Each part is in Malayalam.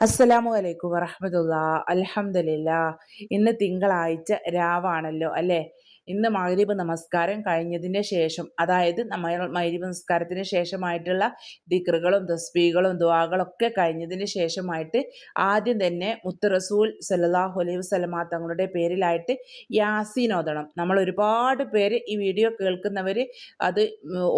അസ്സലാമു അലൈക്കും വറഹമുല്ല അലഹമില്ല ഇന്ന് തിങ്കളാഴ്ച രാവാണല്ലോ അല്ലേ? ഇന്ന് മഗ്രിബ് നമസ്കാരം കഴിഞ്ഞതിന് ശേഷം അതായത് മഗ്രിബ് നമസ്കാരത്തിന് ശേഷമായിട്ടുള്ള ദിക്റുകളും തസ്ബീകളും ദുവാകളൊക്കെ കഴിഞ്ഞതിന് ശേഷമായിട്ട് ആദ്യം തന്നെ മുത്തറസൂൽ സല്ലാഹു അലൈഹി വസ്ലമ തങ്ങളുടെ പേരിലായിട്ട് യാസീൻ ഓതണം. നമ്മൾ ഒരുപാട് പേര് ഈ വീഡിയോ കേൾക്കുന്നവർ അത്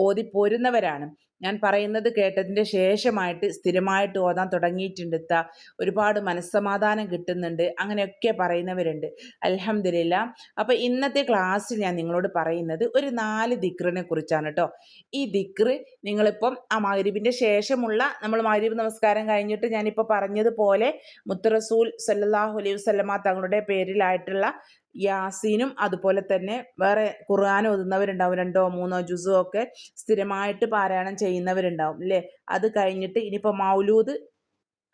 ഓതിപ്പോരുന്നവരാണ് ഞാൻ പറയുന്നത് കേട്ടതിന്റെ ശേഷമായിട്ട് സ്ഥിരമായിട്ട് ഓതാൻ തുടങ്ങിയിട്ടുണ്ട് ഇത്ത ഒരുപാട് മനസ്സമാധാനം കിട്ടുന്നുണ്ട്. അങ്ങനെയൊക്കെ പറയുന്നവരുണ്ട്. അലഹമില്ല അപ്പോൾ ഇന്നത്തെ ക്ലാസ്സിൽ ഞാൻ നിങ്ങളോട് പറയുന്നത് ഒരു നാല് ദിക്റിനെ കുറിച്ചാണ് കേട്ടോ ഈ ദിക്റ് നിങ്ങളിപ്പം ആ മഹരീബിന്റെ ശേഷമുള്ള നമ്മൾ മഹരീബ് നമസ്കാരം കഴിഞ്ഞിട്ട് ഞാനിപ്പോൾ പറഞ്ഞതുപോലെ മുത്തറസൂൽ സല്ലാഹു അലൈഹി വസ്ലമ തങ്ങളുടെ പേരിലായിട്ടുള്ള യാസീനും അതുപോലെ തന്നെ വേറെ ഖുർആൻ ഓതുന്നവരുണ്ടാവും. രണ്ടോ മൂന്നോ ജുസോ ഒക്കെ സ്ഥിരമായിട്ട് പാരായണം ചെയ്യുന്നവരുണ്ടാവും അല്ലേ അത് കഴിഞ്ഞിട്ട് ഇനിയിപ്പോൾ മൗലൂദ്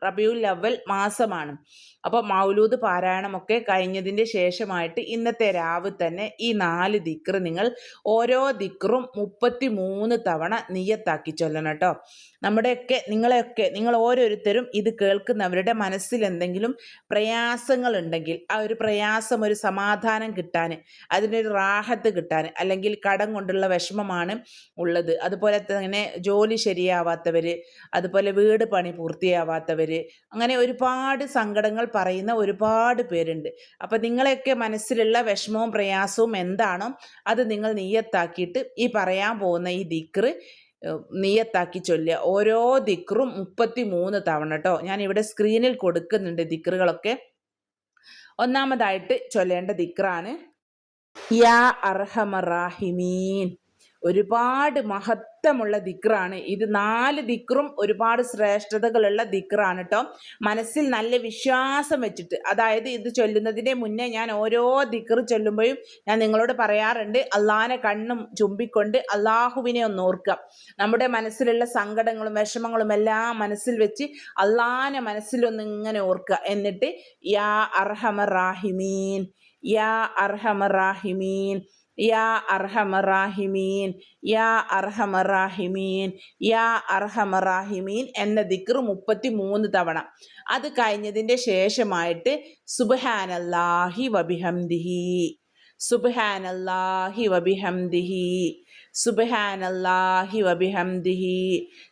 റബിയുൽ അവൽ മാസമാണ്. അപ്പോൾ മൗലൂദ് പാരായണമൊക്കെ കഴിഞ്ഞതിന്റെ ശേഷമായിട്ട് ഇന്നത്തെ രാവ് തന്നെ ഈ നാല് ദിക്ർ നിങ്ങൾ ഓരോ ദിക്റും മുപ്പത്തി മൂന്ന് തവണ നീയത്താക്കി ചൊല്ലണം കേട്ടോ. നമ്മുടെയൊക്കെ നിങ്ങളെയൊക്കെ നിങ്ങൾ ഓരോരുത്തരും ഇത് കേൾക്കുന്നവരുടെ മനസ്സിൽ എന്തെങ്കിലും പ്രയാസങ്ങൾ ഉണ്ടെങ്കിൽ ആ ഒരു പ്രയാസം ഒരു സമാധാനം കിട്ടാൻ അതിനൊരു റാഹത്ത് കിട്ടാൻ അല്ലെങ്കിൽ കടം കൊണ്ടുള്ള വിഷമമാണ് ഉള്ളത്. അതുപോലെ തന്നെ ജോലി ശരിയാവാത്തവർ അതുപോലെ വീട് പണി പൂർത്തിയാവാത്തവർ അങ്ങനെ ഒരുപാട് സങ്കടങ്ങൾ പറയുന്ന ഒരുപാട് പേരുണ്ട്. അപ്പം നിങ്ങളെയൊക്കെ മനസ്സിലുള്ള വിഷമവും പ്രയാസവും എന്താണോ അത് നിങ്ങൾ നീയത്താക്കിയിട്ട് ഈ പറയാൻ പോകുന്ന ഈ ദിക്റ് നീയത്താക്കി ചൊല്ലുക. ഓരോ ദിക്റും മുപ്പത്തി മൂന്ന് തവണ കേട്ടോ ഞാൻ ഇവിടെ സ്ക്രീനിൽ കൊടുക്കുന്നുണ്ട് ദിക്റുകളൊക്കെ. ഒന്നാമതായിട്ട് ചൊല്ലേണ്ട ദിക്റാണ് യാ അർഹമറാഹിമീൻ ഒരുപാട് മഹത്വമുള്ള ദിക്റാണ്. ഇത് നാല് ദിക്റും ഒരുപാട് ശ്രേഷ്ഠതകളുള്ള ദിക്റാണ് കേട്ടോ മനസ്സിൽ നല്ല വിശ്വാസം വെച്ചിട്ട് അതായത് ഇത് ചൊല്ലുന്നതിന്റെ മുന്നേ ഞാൻ ഓരോ ദിക്ർ ചൊല്ലുമ്പോഴും ഞാൻ നിങ്ങളോട് പറയാറുണ്ട് അള്ളാഹാനെ കണ്ണും ചുംബിക്കൊണ്ട് അള്ളാഹുവിനെ ഒന്ന് ഓർക്കുക. നമ്മുടെ മനസ്സിലുള്ള സങ്കടങ്ങളും വിഷമങ്ങളും എല്ലാം മനസ്സിൽ വെച്ച് അള്ളാഹാനെ മനസ്സിലൊന്ന് ഇങ്ങനെ ഓർക്കുക. എന്നിട്ട് യാ അർഹമറാഹിമീൻ യാ അർഹമറാഹിമീൻ എന്ന ദിക്ർ മുപ്പത്തി മൂന്ന് തവണ. അത് കഴിഞ്ഞതിന്റെ ശേഷമായിട്ട് സുബഹാനല്ലാഹി വബിഹംദിഹി സുബഹാനല്ലാഹി വബിഹംദിഹി സുബഹാനല്ലാഹി വബിഹംദിഹി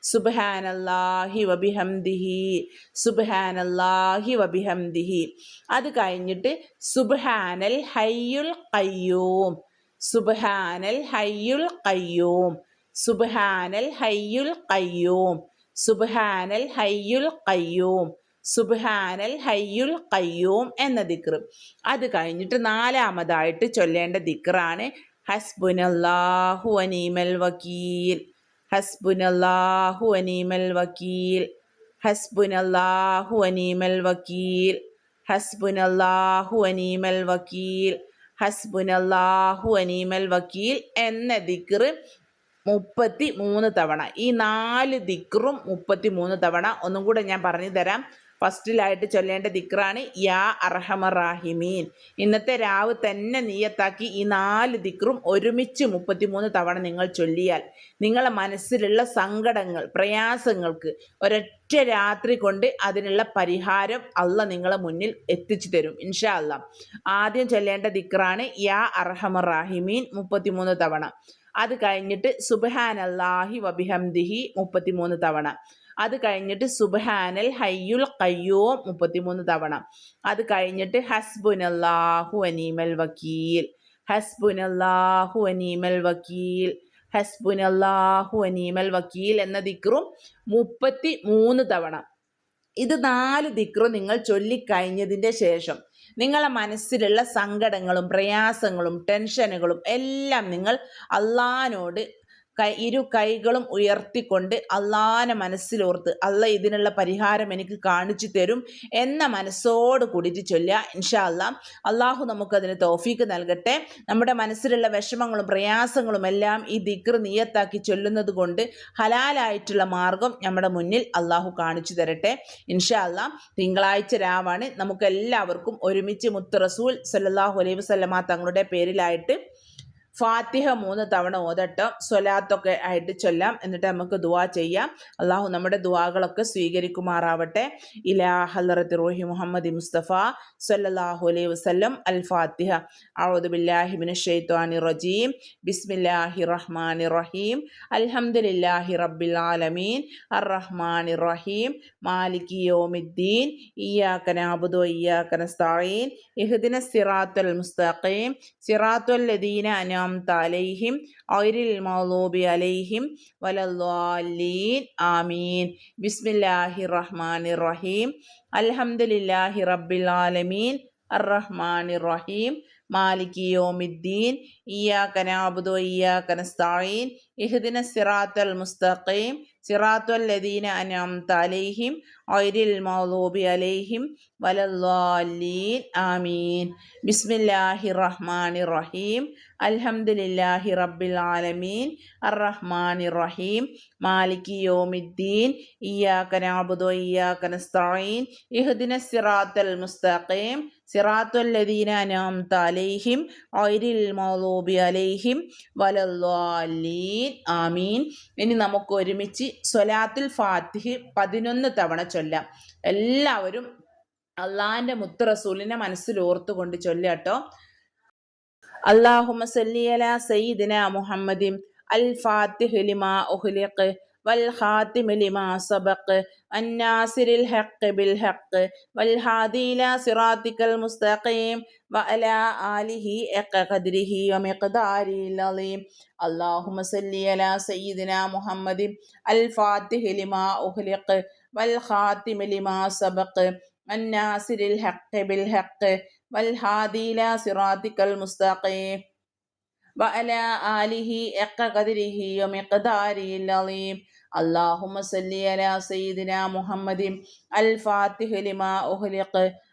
സുബഹാനല്ലാഹി വബിഹംദിഹി സുബഹാനല്ലാഹി വബിഹംദിഹി. അത് കഴിഞ്ഞിട്ട് സുബഹാനൽ ഹയ്യുൽ ഖയ്യൂം സുബ്ഹാനൽ ഹയ്യുൽ ഖയ്യൂം. സുബ്ഹാനൽ ഹയ്യുൽ ഖയ്യൂം. സുബ്ഹാനൽ ഹയ്യുൽ ഖയ്യൂം. സുബ്ഹാനൽ ഹയ്യുൽ ഖയ്യൂം എന്ന ദിക്ർ അത് കഴിഞ്ഞിട്ട് നാലാമതായിട്ട് ചൊല്ലേണ്ട ദിക്റാണ് ഹസ്ബുനല്ലാഹു അനീമൽ വക്കീൽ. ഹസ്ബുനല്ലാഹു അനീമൽ വക്കീൽ. ഹസ്ബുനല്ലാഹു അനീമൽ വക്കീൽ. ഹസ്ബുനല്ലാഹു അനീമൽ വക്കീൽ. ഹസ്ബുനല്ലാഹു അനീമൽ വക്കീൽ എന്ന ദിക്ർ മുപ്പത്തി മൂന്ന് തവണ. ഈ നാല് ദിക്റും മുപ്പത്തി മൂന്ന് തവണ. ഒന്നും കൂടെ ഞാൻ പറഞ്ഞു തരാം ഫസ്റ്റിലായിട്ട് ചൊല്ലേണ്ട ദിക്റാണ് യാ അർഹമറാഹിമീൻ. ഇന്നത്തെ രാവ് തന്നെ നീയത്താക്കി ഈ നാല് ദിക്റും ഒരുമിച്ച് മുപ്പത്തിമൂന്ന് തവണ നിങ്ങൾ ചൊല്ലിയാൽ നിങ്ങളെ മനസ്സിലുള്ള സങ്കടങ്ങൾ പ്രയാസങ്ങൾക്ക് ഒരൊറ്റ രാത്രി കൊണ്ട് അതിനുള്ള പരിഹാരം അല്ല നിങ്ങളെ മുന്നിൽ എത്തിച്ചു തരും ഇൻഷാ അല്ല ആദ്യം ചൊല്ലേണ്ട ദിക്റാണ് യാ അർഹമറാഹിമീൻ മുപ്പത്തിമൂന്ന് തവണ. അത് കഴിഞ്ഞിട്ട് സുബഹാൻ അല്ലാഹി വബിഹംദിഹി മുപ്പത്തിമൂന്ന് തവണ. അത് കഴിഞ്ഞിട്ട് സുബഹാനൽ ഹയ്യുൽ കയ്യൂം മുപ്പത്തിമൂന്ന് തവണ. അത് കഴിഞ്ഞിട്ട് ഹസ്ബുൻ ഹസ്ബുനല്ലാഹു അനീമൽ വക്കീൽ. ഹസ്ബുനല്ലാഹു അനീമൽ വക്കീൽ. ഹസ്ബുനല്ലാഹു അനീമൽ വക്കീൽ എന്ന ദിക്റും മുപ്പത്തി മൂന്ന് തവണ. ഇത് നാല് ദിക്റും നിങ്ങൾ ചൊല്ലിക്കഴിഞ്ഞതിന്റെ ശേഷം നിങ്ങളെ മനസ്സിലുള്ള സങ്കടങ്ങളും പ്രയാസങ്ങളും ടെൻഷനുകളും എല്ലാം നിങ്ങൾ അള്ളഹാനോട് കൈ ഇരു കൈകളും ഉയർത്തിക്കൊണ്ട് അള്ളാനെ മനസ്സിലോർത്ത് അല്ല ഇതിനുള്ള പരിഹാരം എനിക്ക് കാണിച്ചു തരും എന്ന മനസ്സോട് കൂടിയിട്ട് ചൊല്ലുക. ഇൻഷാ അല്ല അള്ളാഹു നമുക്കതിന് തോഫീക്ക് നൽകട്ടെ. നമ്മുടെ മനസ്സിലുള്ള വിഷമങ്ങളും പ്രയാസങ്ങളും എല്ലാം ഈ ദിക്ർ നീയത്താക്കി ചൊല്ലുന്നത് കൊണ്ട് ഹലാലായിട്ടുള്ള മാർഗം നമ്മുടെ മുന്നിൽ അള്ളാഹു കാണിച്ചു തരട്ടെ. ഇൻഷാ അല്ല തിങ്കളാഴ്ച രാവാണ്. നമുക്കെല്ലാവർക്കും ഒരുമിച്ച് മുത്ത് റസൂൽ സല്ലാഹു അലൈഹി വസ്ലമ തങ്ങളുടെ പേരിലായിട്ട് ഫാത്തിഹ മൂന്ന് തവണ ഓതട്ടോ സ്വലാത്തൊക്കെ ആയിട്ട് ചൊല്ലാം. എന്നിട്ട് നമുക്ക് ദുവാ ചെയ്യാം. അള്ളാഹു നമ്മുടെ ദുവാകളൊക്കെ സ്വീകരിക്കുമാറാവട്ടെ. ഇലാ ഹലറത്ത് റൂഹി മുഹമ്മദ് മുസ്തഫ സല്ലല്ലാഹു അലൈഹി വസ്ലം അൽ ഫാത്തിഹ അഊദു ബില്ലാഹി മിനശ് റജീം. ബിസ്മില്ലാഹിർ റഹ്മാനിർ റഹീം. അൽഹംദുലില്ലാഹി റബ്ബിൽ ആലമീൻ. അർ റഹ്മാൻ റഹീം. മാലിക് യോമിദ്ദീൻ. ഇയ്യാക നഅബുദു ഇയാക്കൻ നസ്തഈൻ. ഇഹ്ദിന സിറാത്തുൽ മുസ്തഖീം. സിറാത്തുൽ ലദീന അൻഅംത അലൈഹിം ഗൈറിൽ മൗലൂബി അലൈഹിം വലദ്ദാല്ലീൻ ആമീൻ. ബിസ്മില്ലാഹി റഹ്മാൻ റഹീം അൽഹംദുലില്ലാഹി റബ്ബിൽ ആലമീൻ. അർറഹ്മാനിർ റഹീം മാലികി യോമിദ്ദീൻ. ഇയ്യാക നഅബുദു വഇയ്യാക നസ്തഈൻ. ഇഹ്ദിന സിറാത്തൽ മുസ്തഖീം. സിറാത്തുൽ ലദീന അൻഅംത അലൈഹിം. ഗൈറിൽ മൗലൂബി അലൈഹിം വലല്ലാലീൻ ആമീൻ. ബിസ്മില്ലാഹി റഹ്മാനി റഹീം അൽഹംദുലില്ലാഹി റബ്ബിൽ ആലമീൻ. അർറഹ്മാനിർ റഹീം മാലികി യോമിദ്ദീൻ. ഇയ്യാക നഅബുദു വഇയ്യാക നസ്തഈൻ. ഇഹ്ദിന സിറാത്തുൽ മുസ്തഖീം. സിറാത്തുൽ ലദീന അൻഅംത അലൈഹിം. ഗൈറിൽ മൗലൂബി അലൈഹിം. വലല്ലാലീൻ ആമീൻ. ഇനി നമുക്ക് ഒരുമിച്ച് സ്വലാത്തുൽ ഫാത്തിഹ് പതിനൊന്ന് തവണ എല്ലാവരും അള്ളാഹിൻ്റെ മുത്ത് റസൂലിനെ മനസ്സിൽ ഓർത്തുകൊണ്ട് ചൊല്ലാട്ടോ അള്ളാഹുമ സല്ലി അലാ സയ്യിദിന മുഹമ്മദിൻ അൽ ഫാത്തിഹ് ലിമാ ഉഹ്ലിഖ് والخاتم لما سبق الناصر الحق بالحق والهادي إلى صراطك المستقيم وعلى آله حق قدره ومقداره العظيم اللهم صل على سيدنا محمد الفاتح لما أغلق والخاتم لما سبق الناصر الحق بالحق والهادي إلى صراطك المستقيم وعلى آله حق قدره ومقداره العظيم اللهم صل على سيدنا محمد الفاتح لما أغلق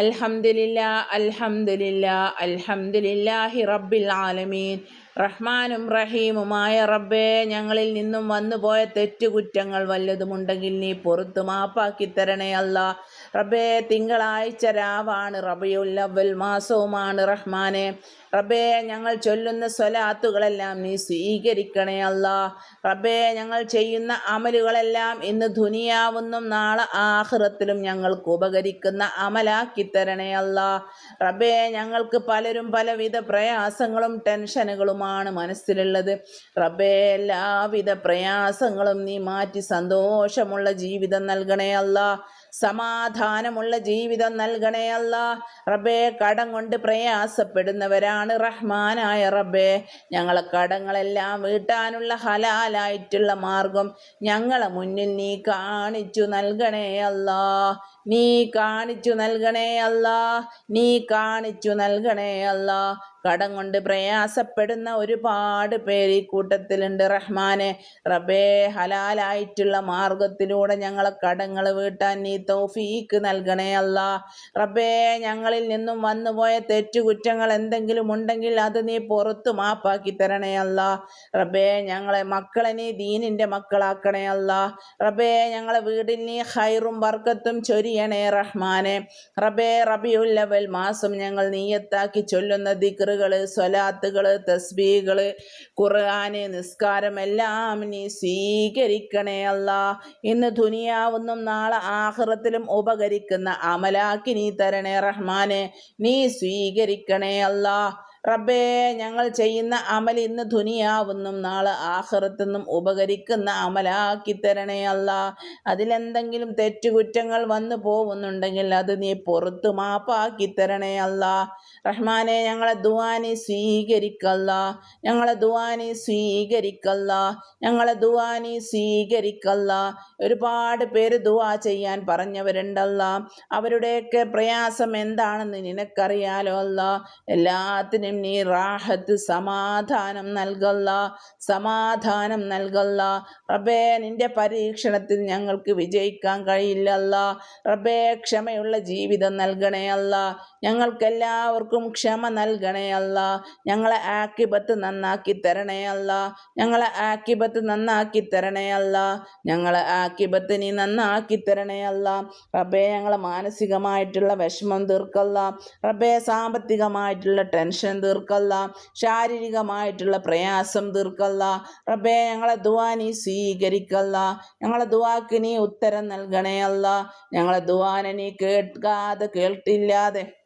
അൽഹംദുലില്ലാ അൽഹംദുലില്ലാ അൽഹംദുലില്ലാഹി റബ്ബിൽ ആലമീൻ. റഹ്മാനും റഹീമുമായ റബ്ബേ ഞങ്ങളിൽ നിന്നും വന്നുപോയ തെറ്റുകുറ്റങ്ങൾ വല്ലതുമുണ്ടെങ്കിൽ നീ പുറത്തു മാപ്പാക്കി തരണേ അല്ല. റബ്ബേ തിങ്കളാഴ്ച രാവാണ് റബിയുല്ലവൽ മാസവുമാണ് റഹ്മാനെ. റബ്ബേ ഞങ്ങൾ ചൊല്ലുന്ന സ്വലാത്തുകളെല്ലാം നീ സ്വീകരിക്കണേ അല്ല. റബ്ബേ ഞങ്ങൾ ചെയ്യുന്ന അമലുകളെല്ലാം ഇന്ന് ധുനിയാവുന്നും നാളെ ആഹ്റത്തിലും ഞങ്ങൾക്ക് ഉപകരിക്കുന്ന അമലാക്കി തരണേ അല്ല. റബ്ബേ ഞങ്ങൾക്ക് പലരും പലവിധ പ്രയാസങ്ങളും ടെൻഷനുകളുമാണ് മനസ്സിലുള്ളത്. റബ്ബേ എല്ലാവിധ പ്രയാസങ്ങളും നീ മാറ്റി സന്തോഷമുള്ള ജീവിതം നൽകണേ അല്ല. സമാധാനമുള്ള ജീവിതം നൽകണേ അല്ല. റബ്ബേ കടം കൊണ്ട് പ്രയാസപ്പെടുന്നവരാണ് റഹ്മാനായ റബ്ബേ. ഞങ്ങളെ കടങ്ങളെല്ലാം വീട്ടാനുള്ള ഹലാലായിട്ടുള്ള മാർഗം ഞങ്ങളെ മുന്നിൽ നീ കാണിച്ചു നൽകണേ അല്ലാ നീ കാണിച്ചു നൽകണേ അല്ല നീ കാണിച്ചു നൽകണേ അല്ല. കടം കൊണ്ട് പ്രയാസപ്പെടുന്ന ഒരുപാട് പേര് ഈ കൂട്ടത്തിലുണ്ട് റഹ്മാനെ. റബേ ഹലാലായിട്ടുള്ള മാർഗത്തിലൂടെ ഞങ്ങളെ കടങ്ങൾ വീട്ടാൻ നീ തൗഫീക്ക് നൽകണേ അല്ല. റബേ ഞങ്ങളിൽ നിന്നും വന്നുപോയ തെറ്റുകുറ്റങ്ങൾ എന്തെങ്കിലും ഉണ്ടെങ്കിൽ അത് നീ പുറത്ത് മാപ്പാക്കി തരണേ അല്ല. റബേ ഞങ്ങളെ മക്കളെ നീ ദീനിന്റെ മക്കളാക്കണേ അല്ല. റബേ ഞങ്ങളെ വീടിൽ നീ ഹൈറും വർക്കത്തും ചൊരിയണേ റഹ്മാനെ. റബേ റബിയുല്ലവൽ മാസം ഞങ്ങൾ നീയത്താക്കി ചൊല്ലുന്ന ദിക്റുകൾ സ്വലാത്തുകൾ തസ്ബീകൾ ഖുർആാന് നിസ്കാരം എല്ലാം നീ സ്വീകരിക്കണേ അല്ല. ഇന്ന് ദുനിയാവുന്നും നാളെ ആഹ്റത്തിലും ഉപകരിക്കുന്ന അമലാക്കി നീ തരണേ റഹ്മാനെ. നീ സ്വീകരിക്കണേ അല്ല. റബ്ബേ ഞങ്ങൾ ചെയ്യുന്ന അമൽ ഇന്ന് ധുനിയാവുന്നും നാളെ ആഹ്റത്തെന്നും ഉപകരിക്കുന്ന അമലാക്കി തരണേ അല്ല. അതിലെന്തെങ്കിലും തെറ്റുകുറ്റങ്ങൾ വന്നു പോകുന്നുണ്ടെങ്കിൽ അത് നീ പുറത്തു മാപ്പാക്കി തരണേ അല്ല. റഹ്മാനെ ഞങ്ങളെ ദുവാനി സ്വീകരിക്കല്ല. ഞങ്ങളെ ദുവാനി സ്വീകരിക്കല്ല. ഞങ്ങളെ ദുവാനി സ്വീകരിക്കല്ല. ഒരുപാട് പേര് ദുവാ ചെയ്യാൻ പറഞ്ഞവരുണ്ടല്ല. അവരുടെയൊക്കെ പ്രയാസം എന്താണെന്ന് നിനക്കറിയാലോ അല്ല. എല്ലാത്തിനും നീ റാഹത്ത് സമാധാനം നൽകല്ല സമാധാനം നൽകല്ല. റബേ നിന്റെ പരീക്ഷണത്തിൽ ഞങ്ങൾക്ക് വിജയിക്കാൻ കഴിയില്ലല്ല. റബേ ക്ഷമയുള്ള ജീവിതം നൽകണേ അല്ല. ഞങ്ങൾക്കെല്ലാവർക്കും ക്ഷമ നൽകണേ അല്ല. ഞങ്ങളെ ആക്കിബത്ത് നന്നാക്കി തരണേ അല്ല. ഞങ്ങളെ ആക്കിബത്ത് നന്നാക്കി തരണേ അല്ല. ഞങ്ങളെ ആക്കിബത്ത് നീ നന്നാക്കി തരണേ അല്ല. റബ്ബേ ഞങ്ങളെ മാനസികമായിട്ടുള്ള വിഷമം തീർക്കല്ല. റബേ സാമ്പത്തികമായിട്ടുള്ള ടെൻഷൻ തീർക്കല്ല. ശാരീരികമായിട്ടുള്ള പ്രയാസം തീർക്കല്ല. റബ്ബേ ഞങ്ങളെ ദുവാ നീ സ്വീകരിക്കല്ല. ഞങ്ങളെ ദുവാക്ക് നീ ഉത്തരം നൽകണേ അല്ല. ഞങ്ങളെ ദുവാനെ നീ കേൾക്കാതെ കേട്ടില്ലാതെ